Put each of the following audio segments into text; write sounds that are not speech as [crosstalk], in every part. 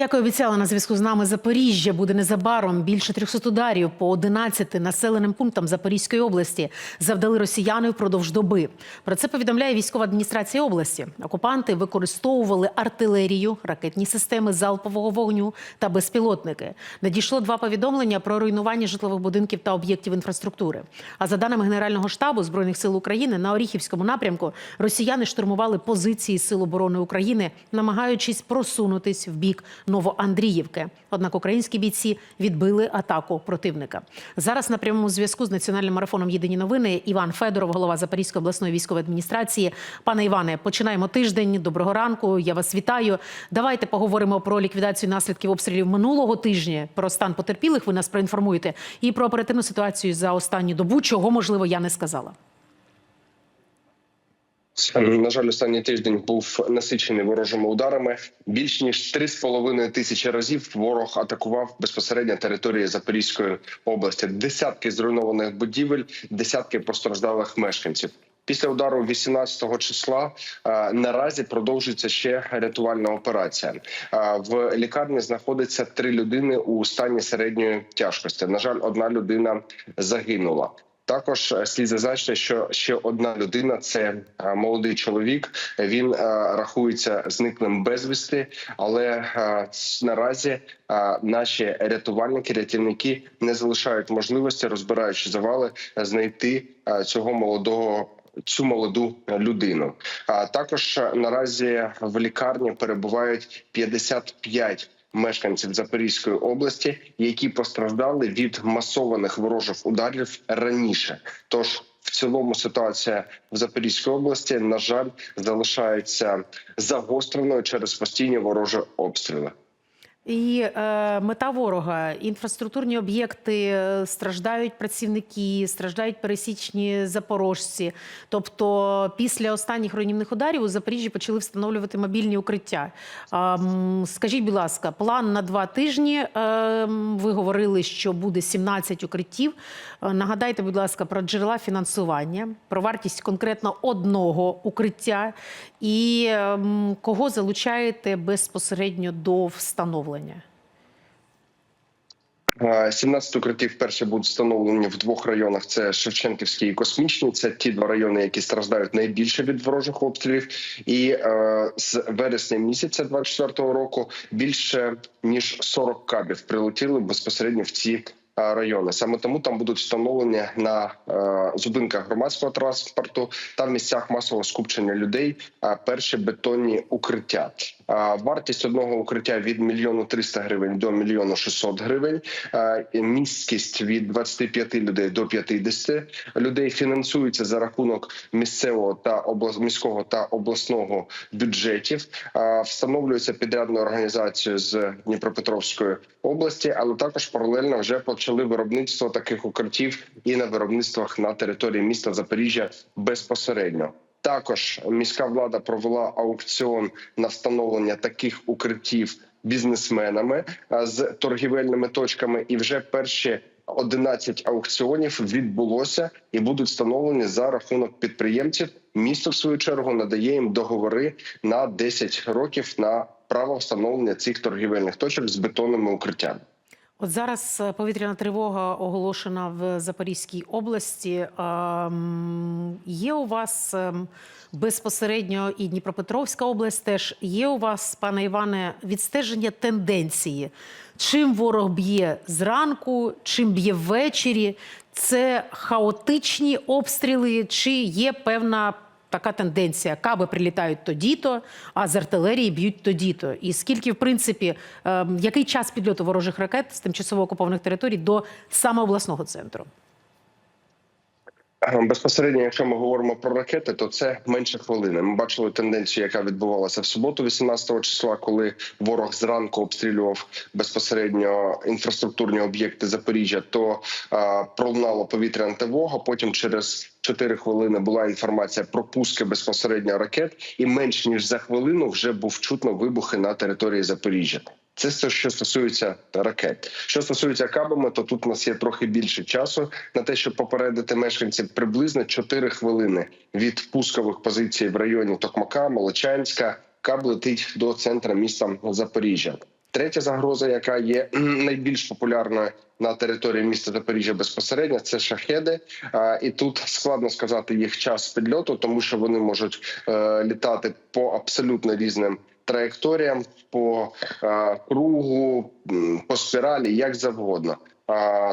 Як і обіцяла на зв'язку з нами Запоріжжя буде незабаром більше 300 ударів по 11 населеним пунктам Запорізької області завдали росіяни впродовж доби. Про це повідомляє військова адміністрація області. Окупанти використовували артилерію, ракетні системи залпового вогню та безпілотники. Надійшло два повідомлення про руйнування житлових будинків та об'єктів інфраструктури. А за даними Генерального штабу збройних сил України на Оріхівському напрямку росіяни штурмували позиції Сил оборони України, намагаючись просунутись в бік Новоандріївки. Однак українські бійці відбили атаку противника. Зараз на прямому зв'язку з національним марафоном Єдині новини Іван Федоров, голова Запорізької обласної військової адміністрації. Пане Іване, починаємо тиждень. Доброго ранку. Я вас вітаю. Давайте поговоримо про ліквідацію наслідків обстрілів минулого тижня. Про стан потерпілих ви нас проінформуєте і про оперативну ситуацію за останню добу, чого можливо я не сказала. На жаль, останній тиждень був насичений ворожими ударами. Більш ніж 3,5 тисячі разів ворог атакував безпосередньо території Запорізької області. Десятки зруйнованих будівель, десятки постраждалих мешканців. Після удару 18 числа е, наразі продовжується ще рятувальна операція. Е, в лікарні знаходиться три людини у стані середньої тяжкості. На жаль, одна людина загинула. Також е, слід зазначити, що ще одна людина це е, молодий чоловік. Він е, рахується зниклим безвісти, але наразі наші рятувальники, рятівники не залишають можливості, розбираючи завали, знайти цього молодого. Цю молоду людину а також наразі в лікарні перебувають 55 мешканців Запорізької області, які постраждали від масованих ворожих ударів раніше. Тож в цілому ситуація в Запорізькій області на жаль залишається загостреною через постійні ворожі обстріли. І е, мета ворога інфраструктурні об'єкти е, страждають працівники, страждають пересічні запорожці. Тобто, після останніх руйнівних ударів у Запоріжжі почали встановлювати мобільні укриття. М, скажіть, будь ласка, план на два тижні. Е, ви говорили, що буде 17 укриттів. Е, Нагадайте, будь ласка, про джерела фінансування, про вартість конкретно одного укриття і ем, кого залучаєте безпосередньо до встановлення. Е, 17 укриттів вперше будуть встановлені в двох районах: це Шевченківський і Космічний. Це ті два райони, які страждають найбільше від ворожих обстрілів. І е, з вересня місяця 24-го року більше ніж 40 кабів прилетіли безпосередньо в ці. е, Райони саме тому там будуть встановлені на е, зупинках громадського транспорту та в місцях масового скупчення людей е, перші бетонні укриття. Вартість одного укриття від мільйону 300 гривень до мільйону 600 гривень. Місткість від 25 людей до 50 людей фінансується за рахунок місцевого та міського та обласного бюджетів. Встановлюється підрядною організацією з Дніпропетровської області, але також паралельно вже почали виробництво таких укриттів і на виробництвах на території міста Запоріжжя безпосередньо. Також міська влада провела аукціон на встановлення таких укриттів бізнесменами з торгівельними точками, і вже перші 11 аукціонів відбулося і будуть встановлені за рахунок підприємців. Місто в свою чергу надає їм договори на 10 років на право встановлення цих торгівельних точок з бетонними укриттями. От зараз е, повітряна тривога оголошена в Запорізькій області. Ем, Є у вас ем, безпосередньо і Дніпропетровська область теж є у вас, пане Іване, відстеження тенденції. Чим ворог б'є зранку, чим б'є ввечері? Це хаотичні обстріли, чи є певна така тенденція. Каби прилітають тоді-то, а з артилерії б'ють тоді-то. І скільки, в принципі, ем, який час підльоту ворожих ракет з тимчасово окупованих територій до саме обласного центру? Безпосередньо, якщо ми говоримо про ракети, то це менше хвилини. Ми бачили тенденцію, яка відбувалася в суботу, 18 числа, коли ворог зранку обстрілював безпосередньо інфраструктурні об'єкти Запоріжжя. То е, пролунала повітряна тривога. Потім через 4 хвилини була інформація про пуски безпосередньо ракет, і менш ніж за хвилину вже був чутно вибухи на території Запоріжжя. Це все, що стосується ракет. Що стосується кабами, то тут у нас є трохи більше часу на те, щоб попередити мешканців приблизно 4 хвилини від пускових позицій в районі Токмака, Молочанська. Каб летить до центра міста Запоріжжя. Третя загроза, яка є [clears throat] найбільш популярною на території міста Запоріжжя безпосередньо, це шахеди. І тут складно сказати їх час підльоту, тому що вони можуть е, літати по абсолютно різним траєкторіям, по е, кругу, по спіралі, як завгодно.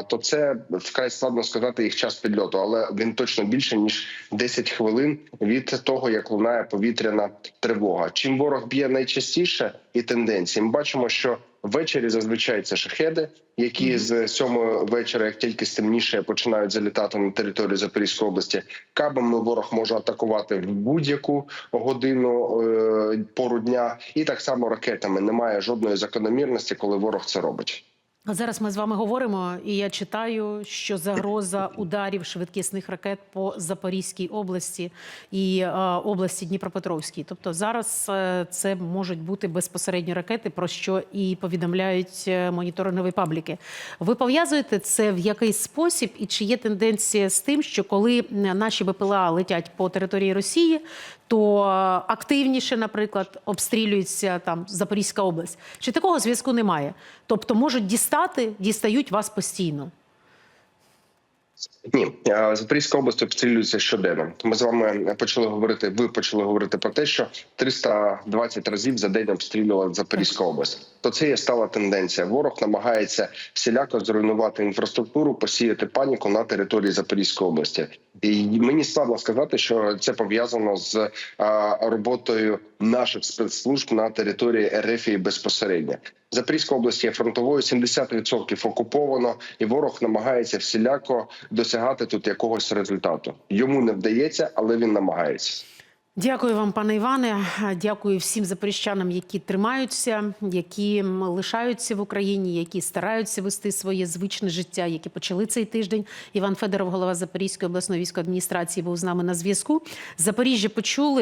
То це вкрай складно сказати їх час підльоту, але він точно більше ніж 10 хвилин від того, як лунає повітряна тривога. Чим ворог б'є найчастіше і тенденції, ми бачимо, що ввечері зазвичай це шахеди, які з сьомої вечора, як тільки стемніше, починають залітати на територію Запорізької області. Кабами ворог може атакувати в будь-яку годину е, пору дня, і так само ракетами. Немає жодної закономірності, коли ворог це робить. Зараз ми з вами говоримо, і я читаю, що загроза ударів швидкісних ракет по Запорізькій області і е, області Дніпропетровській. Тобто зараз е, це можуть бути безпосередньо ракети, про що і повідомляють е, моніторингові пабліки. Ви пов'язуєте це в якийсь спосіб, і чи є тенденція з тим, що коли наші БПЛА летять по території Росії, то активніше, наприклад, обстрілюється там Запорізька область. Чи такого зв'язку немає? Тобто можуть дістати, дістають вас постійно. Ні, Запорізька область обстрілюється щоденно. Ми з вами почали говорити. Ви почали говорити про те, що 320 разів за день обстрілювала Запорізька область. То це є стала тенденція. Ворог намагається всіляко зруйнувати інфраструктуру, посіяти паніку на території Запорізької області. І мені складно сказати, що це пов'язано з е, роботою наших спецслужб на території РФ безпосередньо. Запорізька область є фронтовою, 70% окуповано, і ворог намагається всіляко досягати тут якогось результату. Йому не вдається, але він намагається. Дякую вам, пане Іване. Дякую всім запоріжчанам, які тримаються, які лишаються в Україні, які стараються вести своє звичне життя, які почали цей тиждень. Іван Федоров, голова Запорізької обласної військової адміністрації, був з нами на зв'язку. Запоріжжя почули.